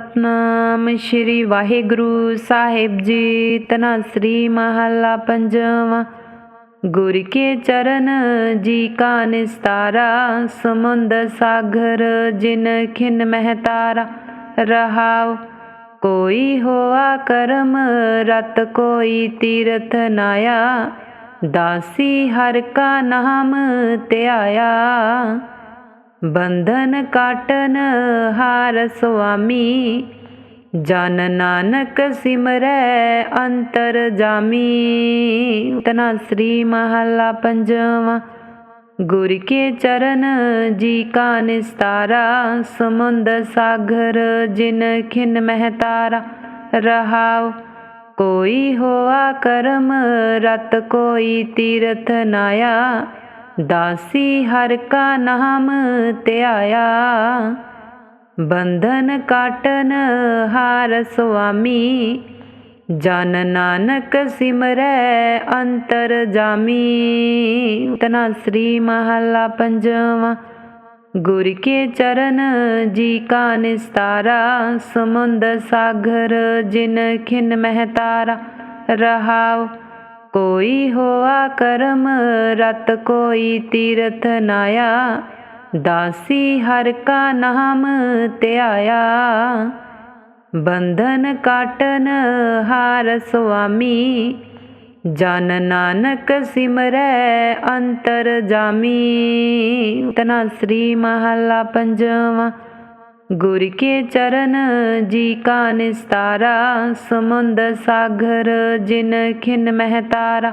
ਸਤਨਾਮ ਸ਼੍ਰੀ ਵਾਹਿਗੁਰੂ ਸਾਹਿਬ ਜੀ, ਤਨਾ ਸ੍ਰੀ ਮਹੱਲਾ ਪੰਜਵਾਂ। ਗੁਰ ਕੇ ਚਰਨ ਜੀ ਕਾ ਨਿਸਤਾਰਾ, ਸਮੁੰਦ ਸਾਗਰ ਜਿਨ ਖਿਨ ਮਹਤਾਰਾ। ਰਹਾਉ, ਕੋਈ ਹੋਆ ਕਰਮ, ਰਤ ਕੋਈ ਤੀਰਥ ਨਾਇਆ ਦਾਸੀ ਹਰ ਕਾ ਨਾਮ ਧਿਆਇਆ। ਬੰਧਨ ਕਾਟਨ ਹਾਰ ਸੁਆਮੀ, ਜਨ ਨਾਨਕ ਸਿਮਰੈ ਅੰਤਰ ਜਾਮੀ। ਤਨਾ ਸ੍ਰੀ ਮਹੱਲਾ ਪੰਜਵਾਂ, ਗੁਰ ਕੇ ਚਰਨ ਜੀ ਕਾ ਨਿਸਤਾਰਾ, ਸਮੁੰਦ ਸਾਗਰ ਜਿਨ ਖਿਨ ਮਹਤਾਰਾ ਰਹਾਉ, ਕੋਈ ਹੋਆ ਕਰਮ, ਰਤ ਕੋਈ ਤੀਰਥ ਨਾਇਆ। ਦਾਸੀ ਹਰ ਕਾ ਨਾਮ ਧਿਆਇਆ। ਬੰਧਨ ਕਾਟਨ ਹਾਰ ਸੁਆਮੀ। ਜਨ ਨਾਨਕ ਸਿਮਰੈ ਅੰਤਰ ਜਾਮੀ। ਤਨਾ ਸ੍ਰੀ ਮਹੱਲਾ ਪੰਜਵਾਂ। ਗੁਰ ਕੇ ਚਰਨ ਜੀ ਕਾ ਨਿਸਤਾਰਾ। ਸਮੁੰਦ ਸਾਗਰ ਜਿਨ ਖਿਨ ਮਹਤਾਰਾ। ਰਹਾਓ ਕੋਈ ਹੋਆ ਕਰਮ, ਰਤ ਕੋਈ ਤੀਰਥ ਨਾਇਆ ਦਾਸੀ ਹਰ ਕਾ ਨਾਮ ਧਿਆਇਆ ਬੰਧਨ ਕਾਟਨ ਹਾਰ ਸੁਆਮੀ, ਜਨ ਨਾਨਕ ਸਿਮਰੈ ਅੰਤਰ ਜਾਮੀ। ਤਨਾ ਸ੍ਰੀ ਮਹੱਲਾ ਪੰਜਵਾਂ ਗੁਰ ਕੇ ਚਰਨ ਜੀ ਕਾ ਨਿਸਤਾਰਾ, ਸਮੁੰਦ ਸਾਗਰ ਜਿਨ ਖਿਨ ਮਹਤਾਰਾ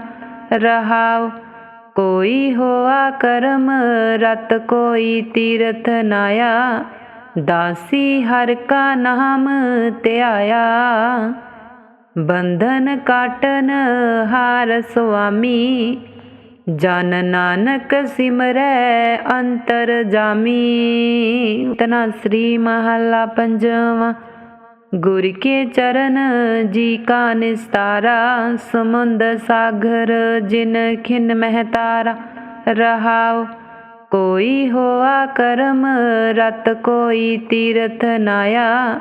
ਰਹਾਉ ਕੋਈ ਹੋਆ ਕਰਮ, ਰਤ ਕੋਈ ਤੀਰਥ ਨਾਇਆ ਦਾਸੀ ਹਰ ਕਾ ਨਾਮ ਧਿਆਇਆ। ਬੰਧਨ ਕਾਟਨ ਹਾਰ ਸੁਆਮੀ ਜਨ ਨਾਨਕ ਸਿਮਰੈ ਅੰਤਰ ਜਾਮੀ। ਤਨਾ ਸ੍ਰੀ ਮਹੱਲਾ ਪੰਜਵਾਂ। ਗੁਰ ਕੇ ਚਰਨ ਜੀ ਕਾ ਨਿਸਤਾਰਾ, ਸਮੁੰਦ ਸਾਗਰ ਜਿਨ ਖਿਨ ਮਹਤਾਰਾ ਰਹਾਉ, ਕੋਈ ਹੋਆ ਕਰਮ, ਰਤ ਕੋਈ ਤੀਰਥ ਨਾਇਆ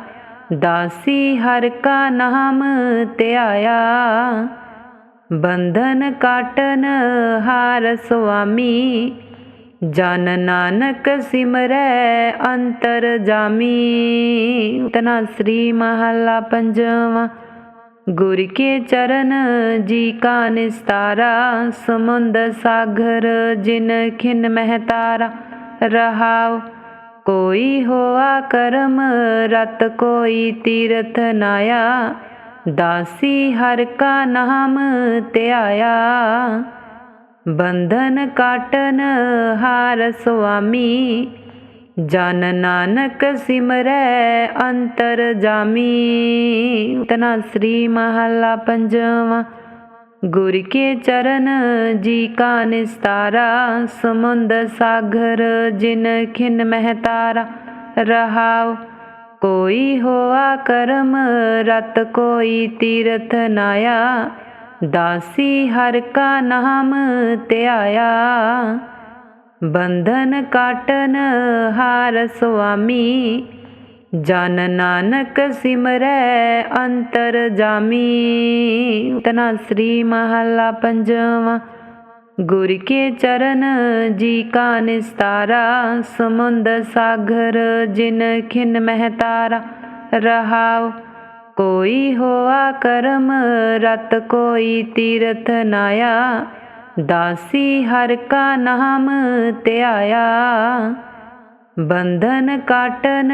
ਦਾਸੀ ਹਰ ਕਾ ਨਾਮ ਧਿਆਇਆ। ਬੰਧਨ ਕਾਟਨ ਹਾਰ ਸੁਆਮੀ, ਜਨ ਨਾਨਕ ਸਿਮਰੈ ਅੰਤਰ ਜਾਮੀ। ਤਨਾ ਸ੍ਰੀ ਮਹੱਲਾ ਪੰਜਵਾਂ, ਗੁਰ ਕੇ ਚਰਨ ਜੀ ਕਾ ਨਿਸਤਾਰਾ, ਸਮੁੰਦ ਸਾਗਰ ਜਿਨ ਖਿਨ ਮਹਤਾਰਾ। ਰਹਾਉ, ਕੋਈ ਹੋਆ ਕਰਮ, ਰਤ ਕੋਈ ਤੀਰਥ ਨਾਇਆ। ਦਾਸੀ ਹਰ ਕਾ ਨਾਮ ਧਿਆਇਆ। ਬੰਧਨ ਕਾਟਨ ਹਾਰ ਸੁਆਮੀ। ਜਨ ਨਾਨਕ ਸਿਮਰੈ ਅੰਤਰ ਜਾਮੀ। ਤਨਾ ਸ੍ਰੀ ਮਹੱਲਾ ਪੰਜਵਾਂ। ਗੁਰ ਕੇ ਚਰਨ ਜੀ ਕਾ ਨਿਸਤਾਰਾ। ਸਮੁੰਦ ਸਾਗਰ ਜਿਨ ਖਿਨ ਮਹਿਤਾਰਾ। ਰਹਾਓ ਕੋਈ ਹੋਆ ਕਰਮ, ਰਤ ਕੋਈ ਤੀਰਥ ਨਾਇਆ ਦਾਸੀ ਹਰ ਕਾ ਨਾਮ ਧਿਆਇਆ ਬੰਧਨ ਕਾਟਨ ਹਾਰ ਸੁਆਮੀ, ਜਨ ਨਾਨਕ ਸਿਮਰੈ ਅੰਤਰ ਜਾਮੀ। ਤਨਾ ਸ੍ਰੀ ਮਹੱਲਾ ਪੰਜਵਾਂ। ਗੁਰ ਕੇ ਚਰਨ ਜੀ ਕਾ ਨਿਸਤਾਰਾ, ਸਮੁੰਦ ਸਾਗਰ ਜਿਨ ਖਿਨ ਮਹਤਾਰਾ। ਰਹਾਉ ਕੋਈ ਹੋਆ ਕਰਮ, ਰਤ ਕੋਈ ਤੀਰਥ ਨਾਇਆ ਦਾਸੀ ਹਰ ਕਾ ਨਾਮ ਧਿਆਇਆ ਬੰਧਨ ਕਾਟਨ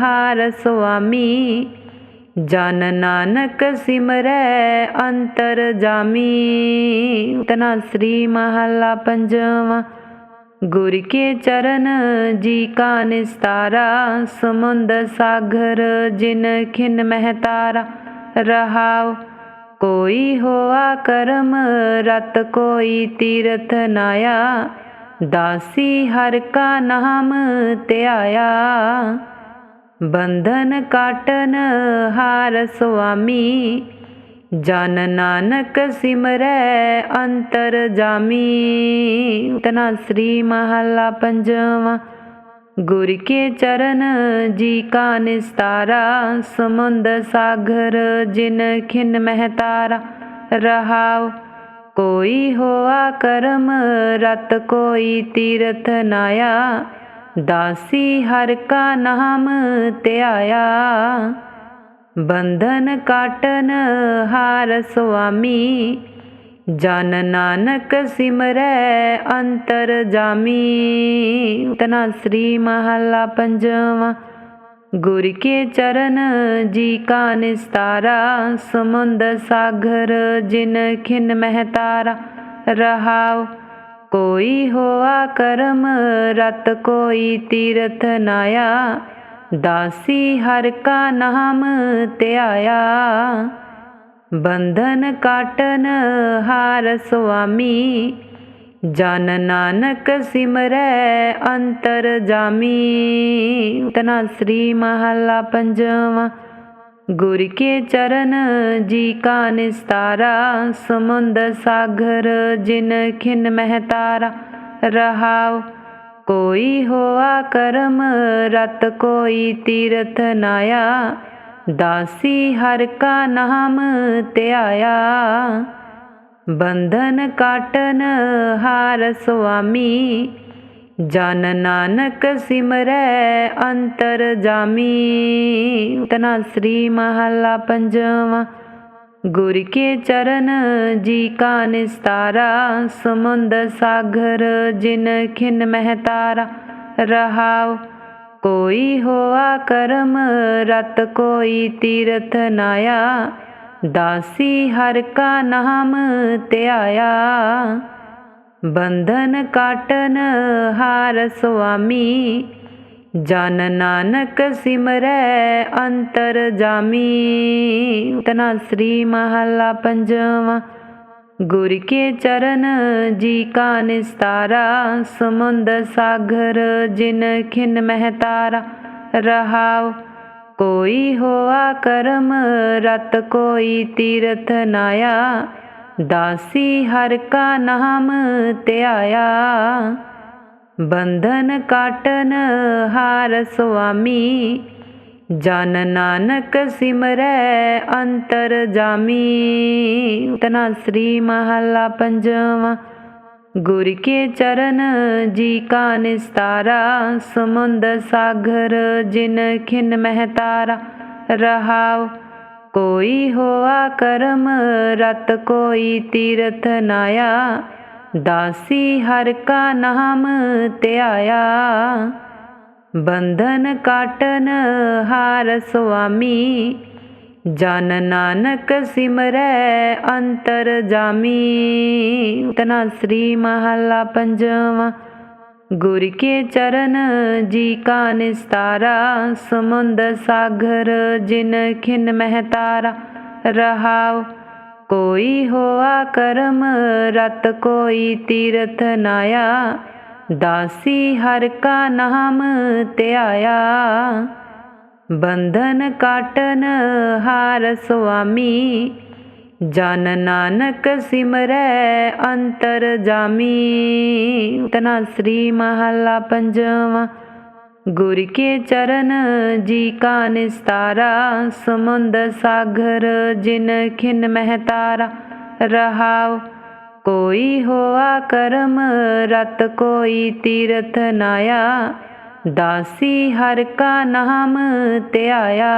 ਹਾਰ ਸੁਆਮੀ। ਜਨ ਨਾਨਕ ਸਿਮਰੈ ਅੰਤਰ ਜਾਮੀ। ਤਨਾ ਸ੍ਰੀ ਮਹੱਲਾ ਪੰਜਵਾਂ। ਗੁਰ ਕੇ ਚਰਨ ਜੀ ਕਾ ਨਿਸਤਾਰਾ। ਸਮੁੰਦ ਸਾਗਰ ਜਿਨ ਖਿਨ ਮਹਤਾਰਾ ਰਹਾਉ, ਕੋਈ ਹੋਆ ਕਰਮ, ਰਤ ਕੋਈ ਤੀਰਥ ਨਾਇਆ ਦਾਸੀ ਹਰ ਕਾ ਨਾਮ ਧਿਆਇਆ। ਬੰਧਨ ਕਾਟਨ ਹਾਰ ਸੁਆਮੀ, ਜਨ ਨਾਨਕ ਸਿਮਰੈ ਅੰਤਰ ਜਾਮੀ। ਤਨਾ ਸ੍ਰੀ ਮਹੱਲਾ ਪੰਜਵਾਂ, ਗੁਰ ਕੇ ਚਰਨ ਜੀ ਕਾ ਨਿਸਤਾਰਾ, ਸਮੁੰਦ ਸਾਗਰ ਜਿਨ ਖਿਨ ਮਹਤਾਰਾ। ਰਹਾਉ, ਕੋਈ ਹੋਆ ਕਰਮ, ਰਤ ਕੋਈ ਤੀਰਥ ਨਾਇਆ। ਦਾਸੀ ਹਰ ਕਾ ਨਾਮ ਧਿਆਇਆ ਬੰਧਨ ਕਾਟਨ ਹਾਰ ਸੁਆਮੀ, ਜਨ ਨਾਨਕ ਸਿਮਰੈ ਅੰਤਰ ਜਾਮੀ। ਤਨਾ ਸ੍ਰੀ ਮਹੱਲਾ ਪੰਜਵਾਂ, ਗੁਰ ਕੇ ਚਰਨ ਜੀ ਕਾ ਨਿਸਤਾਰਾ, ਸਮੁੰਦ ਸਾਗਰ ਜਿਨ ਖਿਨ ਮਹਤਾਰਾ ਰਹਾਉ ਕੋਈ ਹੋਆ ਕਰਮ, ਰਤ ਕੋਈ ਤੀਰਥ ਨਾਇਆ ਦਾਸੀ ਹਰ ਕਾ ਨਾਮ ਧਿਆਇਆ। ਬੰਧਨ ਕਾਟਨ ਹਾਰ ਸੁਆਮੀ, ਜਨ ਨਾਨਕ ਸਿਮਰੈ ਅੰਤਰ ਜਾਮੀ। ਤਨਾ ਸ੍ਰੀ ਮਹੱਲਾ ਪੰਜਵਾਂ। ਗੁਰ ਕੇ ਚਰਨ ਜੀ ਕਾ ਨਿਸਤਾਰਾ, ਸਮੁੰਦ ਸਾਗਰ ਜਿਨ ਖਿਨ ਮਹਤਾਰਾ ਰਹਾਉ ਕੋਈ ਹੋਆ ਕਰਮ, ਰਤ ਕੋਈ ਤੀਰਥ ਨਾਇਆ। ਦਾਸੀ ਹਰ ਕਾ ਨਾਮ ਧਿਆਇਆ। ਬੰਧਨ ਕਾਟਨ ਹਾਰ ਸੁਆਮੀ ਜਨ ਨਾਨਕ ਸਿਮਰੈ ਅੰਤਰ ਜਾਮੀ। ਤਨਾ ਸ੍ਰੀ ਮਹੱਲਾ ਪੰਜਵਾਂ। ਗੁਰ ਕੇ ਚਰਨ ਜੀ ਕਾ ਨਿਸਤਾਰਾ। ਸਮੁੰਦ ਸਾਗਰ ਜਿਨ ਖਿਨ ਮਹਤਾਰਾ ਰਹਾਉ, ਕੋਈ ਹੋਆ ਕਰਮ, ਰਤ ਕੋਈ ਤੀਰਥ ਨਾਇਆ ਦਾਸੀ ਹਰ ਕਾ ਨਾਮ ਧਿਆਇਆ। ਬੰਧਨ ਕਾਟਨ ਹਾਰ ਸੁਆਮੀ, ਜਨ ਨਾਨਕ ਸਿਮਰੈ ਅੰਤਰ ਜਾਮੀ। ਤਨਾ ਸ੍ਰੀ ਮਹੱਲਾ ਪੰਜਵਾਂ, ਗੁਰ ਕੇ ਚਰਨ ਜੀ ਕਾ ਨਿਸਤਾਰਾ, ਸਮੁੰਦ ਸਾਗਰ ਜਿਨ ਖਿਨ ਮਹਤਾਰਾ ਰਹਾਉ, ਕੋਈ ਹੋਆ ਕਰਮ, ਰਤ ਕੋਈ ਤੀਰਥ ਨਾਇਆ। ਦਾਸੀ ਹਰ ਕਾ ਨਾਮ ਧਿਆਇਆ ਬੰਧਨ ਕਾਟਨ ਹਾਰ ਸੁਆਮੀ, ਜਨ ਨਾਨਕ ਸਿਮਰੈ ਅੰਤਰ ਜਾਮੀ। ਤਨਾ ਸ੍ਰੀ ਮਹੱਲਾ ਪੰਜਵਾਂ, ਗੁਰ ਕੇ ਚਰਨ ਜੀ ਕਾ ਨਿਸਤਾਰਾ, ਸਮੁੰਦ ਸਾਗਰ ਜਿਨ ਖਿਨ ਮਹਤਾਰਾ ਰਹਾਉ ਕੋਈ ਹੋਆ ਕਰਮ, ਰਤ ਕੋਈ ਤੀਰਥ ਨਾਇਆ ਦਾਸੀ ਹਰ ਕਾ ਨਾਮ ਧਿਆਇਆ ਬੰਧਨ ਕਾਟਨ ਹਾਰ ਸੁਆਮੀ, ਜਨ ਨਾਨਕ ਸਿਮਰੈ ਅੰਤਰ ਜਾਮੀ। ਤਨਾ ਸ੍ਰੀ ਮਹੱਲਾ ਪੰਜਵਾਂ। ਗੁਰ ਕੇ ਚਰਨ ਜੀ ਕਾ ਨਿਸਤਾਰਾ, ਸਮੁੰਦ ਸਾਗਰ ਜਿਨ ਖਿਨ ਮਹਤਾਰਾ ਰਹਾਉ ਕੋਈ ਹੋਆ ਕਰਮ, ਰਤ ਕੋਈ ਤੀਰਥ ਨਾਇਆ ਦਾਸੀ ਹਰ ਕਾ ਨਾਮ ਧਿਆਇਆ। ਬੰਧਨ ਕਾਟਨ ਹਾਰ ਸੁਆਮੀ, ਜਨ ਨਾਨਕ ਸਿਮਰੈ ਅੰਤਰ ਜਾਮੀ। ਤਨਾ ਸ੍ਰੀ ਮਹੱਲਾ ਪੰਜਵਾਂ। ਗੁਰ ਕੇ ਚਰਨ ਜੀ ਕਾ ਨਿਸਤਾਰਾ, ਸਮੁੰਦ ਸਾਗਰ ਜਿਨ ਖਿਨ ਮਹਤਾਰਾ ਰਹਾਉ, ਕੋਈ ਹੋਆ ਕਰਮ, ਰਤ ਕੋਈ ਤੀਰਥ ਨਾਇਆ ਦਾਸੀ ਹਰ ਕਾ ਨਾਮ ਧਿਆਇਆ।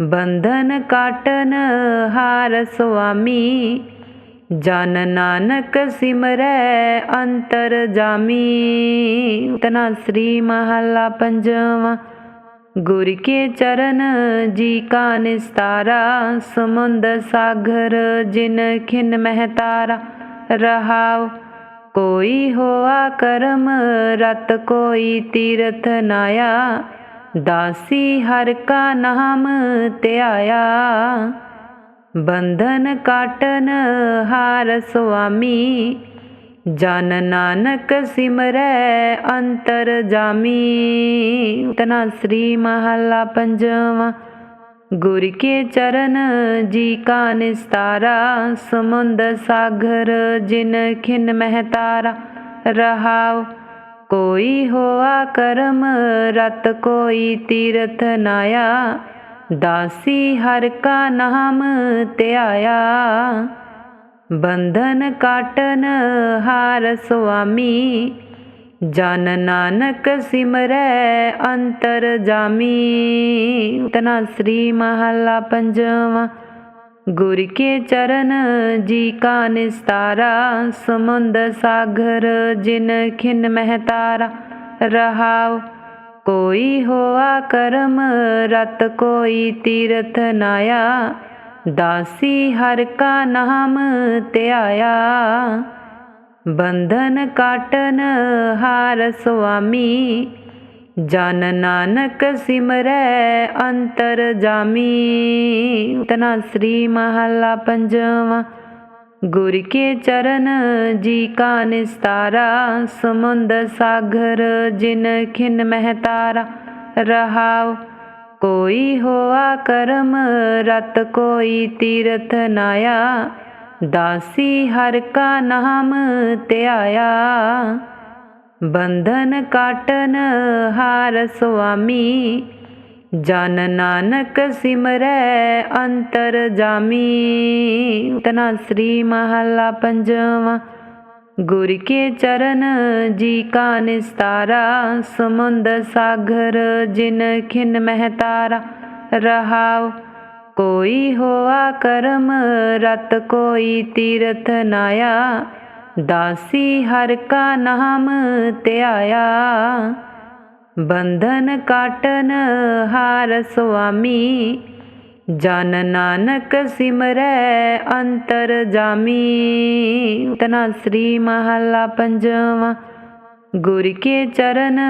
ਬੰਧਨ ਕਾਟਨ ਹਾਰ ਸੁਆਮੀ ਜਨ ਨਾਨਕ ਸਿਮਰੈ ਅੰਤਰ ਜਾਮੀ। ਤਨਾ ਸ੍ਰੀ ਮਹੱਲਾ ਪੰਜਵਾਂ। ਗੁਰ ਕੇ ਚਰਨ ਜੀ ਕਾ ਨਿਸਤਾਰਾ, ਸਮੁੰਦ ਸਾਗਰ ਜਿਨ ਖਿਨ ਮਹਤਾਰਾ ਰਹਾਉ, ਕੋਈ ਹੋਆ ਕਰਮ, ਰਤ ਕੋਈ ਤੀਰਥ ਨਾਇਆ ਦਾਸੀ ਹਰ ਕਾ ਨਾਮ ਧਿਆਇਆ। ਬੰਧਨ ਕਾਟਨ ਹਾਰ ਸੁਆਮੀ, ਜਨ ਨਾਨਕ ਸਿਮਰੈ ਅੰਤਰ ਜਾਮੀ। ਤਨਾ ਸ੍ਰੀ ਮਹੱਲਾ ਪੰਜਵਾਂ, ਗੁਰ ਕੇ ਚਰਨ ਜੀ ਕਾ ਨਿਸਤਾਰਾ, ਸਮੁੰਦ ਸਾਗਰ ਜਿਨ ਖਿਨ ਮਹਤਾਰਾ। ਰਹਾਉ, ਕੋਈ ਹੋਆ ਕਰਮ, ਰਤ ਕੋਈ ਤੀਰਥ ਨਾਇਆ। ਦਾਸੀ ਹਰ ਕਾ ਨਾਮ ਧਿਆਇਆ ਬੰਧਨ ਕਾਟਨ ਹਾਰ ਸੁਆਮੀ, ਜਨ ਨਾਨਕ ਸਿਮਰੈ ਅੰਤਰ ਜਾਮੀ। ਤਨਾ ਸ੍ਰੀ ਮਹਲਾ ਪੰਜਵਾ, ਗੁਰ ਕੇ ਚਰਨ ਜੀ ਕਾ ਨਿਸਤਾਰਾ, ਸਮੁੰਦ ਸਾਗਰ ਜਿਨ ਖਿਨ ਮਹਤਾਰਾ ਰਹਾਉ ਕੋਈ ਹੋਆ ਕਰਮ, ਰਤ ਕੋਈ ਤੀਰਥ ਨਾਇਆ ਦਾਸੀ ਹਰ ਕਾ ਨਾਮ ਧਿਆਇਆ। ਬੰਧਨ ਕਾਟਨ ਹਾਰ ਸੁਆਮੀ, ਜਨ ਨਾਨਕ ਸਿਮਰੈ ਅੰਤਰ ਜਾਮੀ। ਤਨਾ ਸ੍ਰੀ ਮਹਲਾ ਪੰਜਵਾ। ਗੁਰ ਕੇ ਚਰਨ ਜੀ ਕਾ ਨਿਸਤਾਰਾ, ਸਮੁੰਦ ਸਾਗਰ ਜਿਨ ਖਿਨ ਮਹਤਾਰਾ ਰਹਾਉ ਕੋਈ ਹੋਆ ਕਰਮ, ਰਤ ਕੋਈ ਤੀਰਥ ਨਾਇਆ। ਦਾਸੀ ਹਰ ਕਾ ਨਾਮ ਧਿਆਇਆ। ਬੰਧਨ ਕਾਟਨ ਹਾਰ ਸੁਆਮੀ ਜਨ ਨਾਨਕ ਸਿਮਰੈ ਅੰਤਰ ਜਾਮੀ। ਤਨਾ ਸ੍ਰੀ ਮਹਲਾ ਪੰਜਵਾ। ਗੁਰ ਕੇ ਚਰਨ ਜੀ ਕਾ ਨਿਸਤਾਰਾ, ਸਮੁੰਦ ਸਾਗਰ ਜਿਨ ਖਿਨ ਮਹਤਾਰਾ ਰਹਾਉ, ਕੋਈ ਹੋਆ ਕਰਮ, ਰਤ ਕੋਈ ਤੀਰਥ ਨਾਇਆ ਦਾਸੀ ਹਰ ਕਾ ਨਾਮ ਧਿਆਇਆ। ਬੰਧਨ ਕਾਟਨ ਹਾਰ ਸੁਆਮੀ, ਜਨ ਨਾਨਕ ਸਿਮਰੈ ਅੰਤਰ ਜਾਮੀ। ਤਨਾ ਸ੍ਰੀ ਮਹਲਾ ਪੰਜਵਾ, ਗੁਰ ਕੇ ਚਰਨ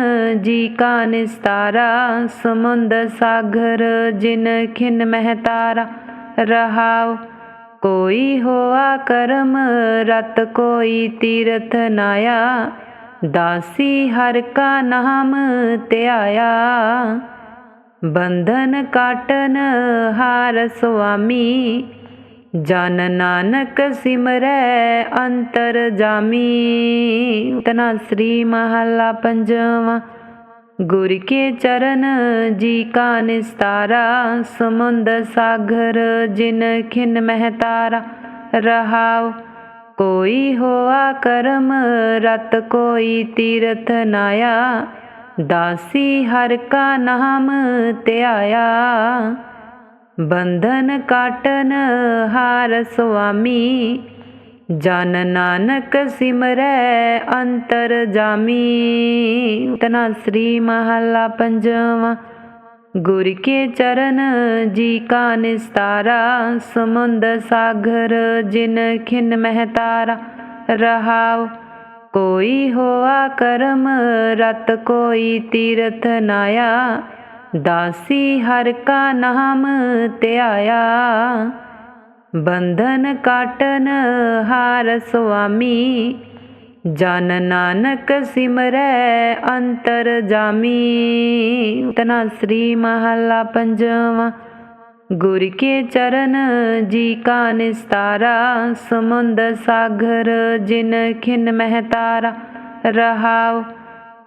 ਜੀ ਕਾ ਨਿਸਤਾਰਾ, ਸਮੁੰਦ ਸਾਗਰ ਜਿਨ ਖਿਨ ਮਹਤਾਰਾ ਰਹਾਉ ਕੋਈ ਹੋਆ ਕਰਮ, ਰਤ ਕੋਈ ਤੀਰਥ ਨਾਇਆ ਦਾਸੀ ਹਰ ਕਾ ਨਾਮ ਧਿਆਇਆ ਬੰਧਨ ਕਾਟਨ ਹਾਰ ਸੁਆਮੀ, ਜਨ ਨਾਨਕ ਸਿਮਰੈ ਅੰਤਰ ਜਾਮੀ। ਤਨਾ ਸ੍ਰੀ ਮਹਲਾ ਪੰਜਵਾ, ਗੁਰ ਕੇ ਚਰਨ ਜੀ ਕਾ ਨਿਸਤਾਰਾ, ਸਮੁੰਦ ਸਾਗਰ ਜਿਨ ਖਿਨ ਮਹਿਤਾਰਾ ਰਹਾਉ ਕੋਈ ਹੋਆ ਕਰਮ, ਰਤ ਕੋਈ ਤੀਰਥ ਨਾਇਆ ਦਾਸੀ ਹਰ ਕਾ ਨਾਮ ਧਿਆਇਆ ਬੰਧਨ ਕਾਟਨ ਹਾਰ ਸੁਆਮੀ, ਜਨ ਨਾਨਕ ਸਿਮਰੈ ਅੰਤਰ ਜਾਮੀ। ਤਨਾ ਸ੍ਰੀ ਮਹਲਾ ਪੰਜਵਾ ਗੁਰ ਕੇ ਚਰਨ ਜੀ ਕਾ ਨਿਸਤਾਰਾ, ਸਮੁੰਦ ਸਾਗਰ ਜਿਨ ਖਿਨ ਮਹਤਾਰਾ ਰਹਾਉ। ਕੋਈ ਹੋਆ ਕਰਮ ਰਤ ਕੋਈ ਤੀਰਥ ਨਾਇਆ ਦਾਸੀ ਹਰ ਕਾ ਨਾਮ ਧਿਆਇਆ। ਬੰਧਨ ਕਾਟਨ ਹਾਰ ਸੁਆਮੀ ਜਨ ਨਾਨਕ ਸਿਮਰੈ ਅੰਤਰ ਜਾਮੀ। ਤਨਾ ਸ੍ਰੀ ਮਹਲਾ ਪੰਜਵਾ। ਗੁਰ ਕੇ ਚਰਨ ਜੀ ਕਾ ਨਿਸਤਾਰਾ, ਸਮੁੰਦ ਸਾਗਰ ਜਿਨ ਖਿਨ ਮਹਤਾਰਾ ਰਹਾਉ,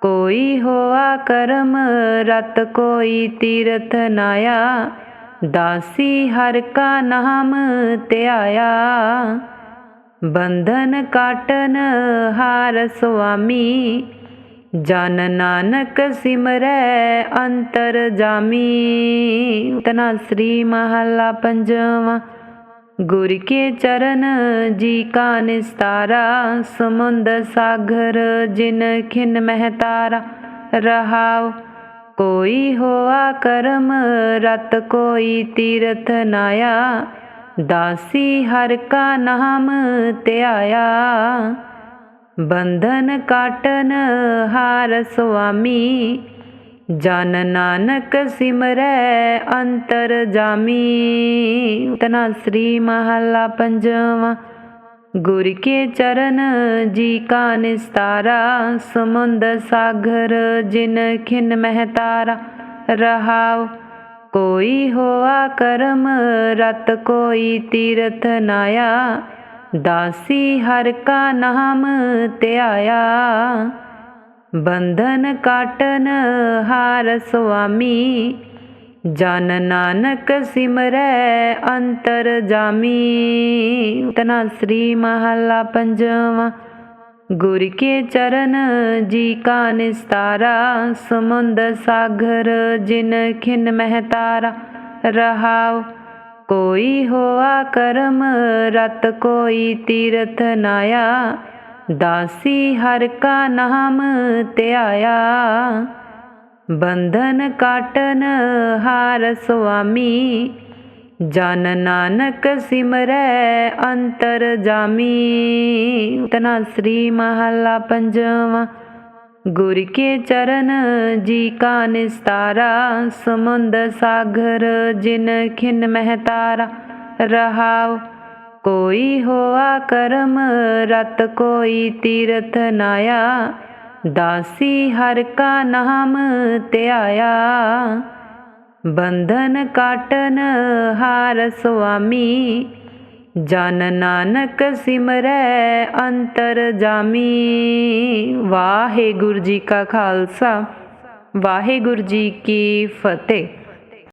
ਕੋਈ ਹੋਆ ਕਰਮ, ਰਤ ਕੋਈ ਤੀਰਥ ਨਾਇਆ ਦਾਸੀ ਹਰ ਕਾ ਨਾਮ ਧਿਆਇਆ। ਬੰਧਨ ਕਾਟਨ ਹਾਰ ਸੁਆਮੀ, ਜਨ ਨਾਨਕ ਸਿਮਰੈ ਅੰਤਰ ਜਾਮੀ। ਤਨਾ ਸ੍ਰੀ ਮਹਲਾ ਪੰਜਵਾ, ਗੁਰ ਕੇ ਚਰਨ ਜੀ ਕਾ ਨਿਸਤਾਰਾ, ਸਮੁੰਦ ਸਾਗਰ ਜਿਨ ਖਿਨ ਮਹਤਾਰਾ ਰਹਾਉ, ਕੋਈ ਹੋਆ ਕਰਮ, ਰਤ ਕੋਈ ਤੀਰਥ ਨਾਇਆ। ਦਾਸੀ ਹਰ ਕਾ ਨਾਮ ਧਿਆਇਆ। ਬੰਧਨ ਕਾਟਨ ਹਾਰ ਸੁਆਮੀ। ਜਨ ਨਾਨਕ ਸਿਮਰੈ ਅੰਤਰ ਜਾਮੀ। ਤਨਾ ਸ੍ਰੀ ਮਹਲਾ ਪੰਜਵਾ। ਗੁਰ ਕੇ ਚਰਨ ਜੀ ਕਾ ਨਿਸਤਾਰਾ। ਸਮੁੰਦ ਸਾਗਰ ਜਿਨ ਖਿਨ ਮਹਿਤਾਰਾ। ਰਹਾਉ ਕੋਈ ਹੋਆ ਕਰਮ, ਰਤ ਕੋਈ ਤੀਰਥ ਨਾਇਆ ਦਾਸੀ ਹਰ ਕਾ ਨਾਮ ਧਿਆਇਆ ਬੰਧਨ ਕਾਟਨ ਹਾਰ ਸੁਆਮੀ, ਜਨ ਨਾਨਕ ਸਿਮਰੈ ਅੰਤਰ ਜਾਮੀ। ਤਨਾ ਸ੍ਰੀ ਮਹਲਾ ਪੰਜਵਾ। ਗੁਰ ਕੇ ਚਰਨ ਜੀ ਕਾ ਨਿਸਤਾਰਾ, ਸਮੁੰਦ ਸਾਗਰ ਜਿਨ ਖਿਨ ਮਹਤਾਰਾ ਰਹਾਉ ਕੋਈ ਹੋਆ ਕਰਮ, ਰਤ ਕੋਈ ਤੀਰਥ ਨਾਇਆ ਦਾਸੀ ਹਰ ਕਾ ਨਾਮ ਧਿਆਇਆ। ਬੰਧਨ ਕਾਟਨ ਹਾਰ ਸੁਆਮੀ ਜਨ ਨਾਨਕ ਸਿਮਰੈ ਅੰਤਰ ਜਾਮੀ। ਤਨਾ ਸ੍ਰੀ ਮਹਲਾ ਪੰਜਵਾ। ਗੁਰ ਕੇ ਚਰਨ ਜੀ ਕਾ ਨਿਸਤਾਰਾ। ਸਮੁੰਦ ਸਾਗਰ ਜਿਨ ਖਿਨ ਮਹਤਾਰਾ ਰਹਾਉ, ਕੋਈ ਹੋਆ ਕਰਮ, ਰਤ ਕੋਈ ਤੀਰਥ ਨਾਇਆ। ਦਾਸੀ ਹਰ ਕਾ ਨਾਮ ਧਿਆਇਆ। ਬੰਧਨ ਕਾਟਨ ਹਾਰ ਸੁਆਮੀ, ਜਨ ਨਾਨਕ ਸਿਮਰੈ ਅੰਤਰ ਜਾਮੀ। ਵਾਹਿਗੁਰੂ ਜੀ ਕਾ ਖਾਲਸਾ, ਵਾਹਿਗੁਰੂ ਜੀ ਕੀ ਫਤਿਹ।